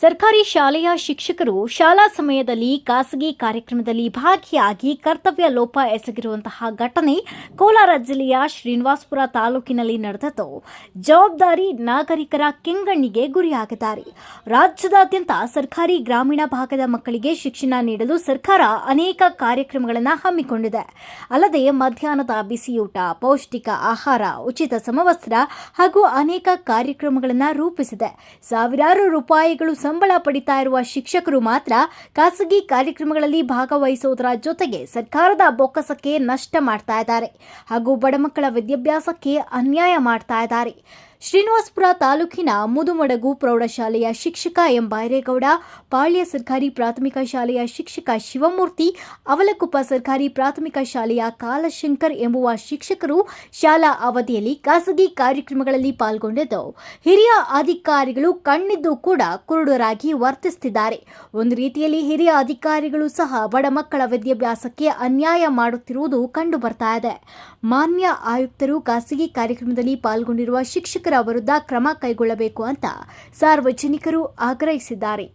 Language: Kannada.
ಸರ್ಕಾರಿ ಶಾಲೆಯ ಶಿಕ್ಷಕರು ಶಾಲಾ ಸಮಯದಲ್ಲಿ ಖಾಸಗಿ ಕಾರ್ಯಕ್ರಮದಲ್ಲಿ ಭಾಗಿಯಾಗಿ ಕರ್ತವ್ಯ ಲೋಪ ಎಸಗಿರುವಂತಹ ಘಟನೆ ಕೋಲಾರ ಜಿಲ್ಲೆಯ ಶ್ರೀನಿವಾಸಪುರ ತಾಲೂಕಿನಲ್ಲಿ ನಡೆದದ್ದು. ಜವಾಬ್ದಾರಿ ನಾಗರಿಕರ ಕೆಂಗಣ್ಣಿಗೆ ಗುರಿಯಾಗಿದ್ದಾರೆ. ರಾಜ್ಯದಾದ್ಯಂತ ಸರ್ಕಾರಿ ಗ್ರಾಮೀಣ ಭಾಗದ ಮಕ್ಕಳಿಗೆ ಶಿಕ್ಷಣ ನೀಡಲು ಸರ್ಕಾರ ಅನೇಕ ಕಾರ್ಯಕ್ರಮಗಳನ್ನು ಹಮ್ಮಿಕೊಂಡಿದೆ. ಅಲ್ಲದೆ ಮಧ್ಯಾಹ್ನದ ಬಿಸಿಯೂಟ, ಪೌಷ್ಟಿಕ ಆಹಾರ, ಉಚಿತ ಸಮವಸ್ತ್ರ ಹಾಗೂ ಅನೇಕ ಕಾರ್ಯಕ್ರಮಗಳನ್ನು ರೂಪಿಸಿದೆ. ಸಾವಿರಾರು ರೂಪಾಯಿಗಳು ಸಂಬಳ ಪಡಿತಾ ಇರುವ ಶಿಕ್ಷಕರು ಮಾತ್ರ ಖಾಸಗಿ ಕಾರ್ಯಕ್ರಮಗಳಲ್ಲಿ ಭಾಗವಹಿಸುವುದರ ಜೊತೆಗೆ ಸರ್ಕಾರದ ಬೊಕ್ಕಸಕ್ಕೆ ನಷ್ಟ ಮಾಡ್ತಾ ಇದ್ದಾರೆ ಹಾಗೂ ಬಡ ಮಕ್ಕಳ ವಿದ್ಯಾಭ್ಯಾಸಕ್ಕೆ ಅನ್ಯಾಯ ಮಾಡ್ತಾ ಇದ್ದಾರೆ. ಶ್ರೀನಿವಾಸಪುರ ತಾಲೂಕಿನ ಮುದುಮಡಗು ಪ್ರೌಢಶಾಲೆಯ ಶಿಕ್ಷಕ ಎಂ ಬೈರೇಗೌಡ ಪಾಳ್ಯ ಸರ್ಕಾರಿ ಪ್ರಾಥಮಿಕ ಶಾಲೆಯ ಶಿಕ್ಷಕ ಶಿವಮೂರ್ತಿ, ಅವಲಕುಪ್ಪ ಸರ್ಕಾರಿ ಪ್ರಾಥಮಿಕ ಶಾಲೆಯ ಕಾಲಶಂಕರ್ ಎಂಬುವ ಶಿಕ್ಷಕರು ಶಾಲಾ ಅವಧಿಯಲ್ಲಿ ಖಾಸಗಿ ಕಾರ್ಯಕ್ರಮಗಳಲ್ಲಿ ಪಾಲ್ಗೊಂಡಿದ್ದು, ಹಿರಿಯ ಅಧಿಕಾರಿಗಳು ಕಣ್ಣಿದ್ದು ಕೂಡ ಕುರುಡರಾಗಿ ವರ್ತಿಸುತ್ತಿದ್ದಾರೆ. ಒಂದು ರೀತಿಯಲ್ಲಿ ಹಿರಿಯ ಅಧಿಕಾರಿಗಳು ಸಹ ಬಡ ಮಕ್ಕಳ ವಿದ್ಯಾಭ್ಯಾಸಕ್ಕೆ ಅನ್ಯಾಯ ಮಾಡುತ್ತಿರುವುದು ಕಂಡು ಬರ್ತಾ ಇದೆ. ಮಾನ್ಯ ಆಯುಕ್ತರು ಖಾಸಗಿ ಕಾರ್ಯಕ್ರಮದಲ್ಲಿ ಪಾಲ್ಗೊಂಡಿರುವ ಶಿಕ್ಷಕರ ವಿರುದ್ಧ ಕ್ರಮ ಕೈಗೊಳ್ಳಬೇಕು ಅಂತ ಸಾರ್ವಜನಿಕರು ಆಗ್ರಹಿಸಿದ್ದಾರೆ.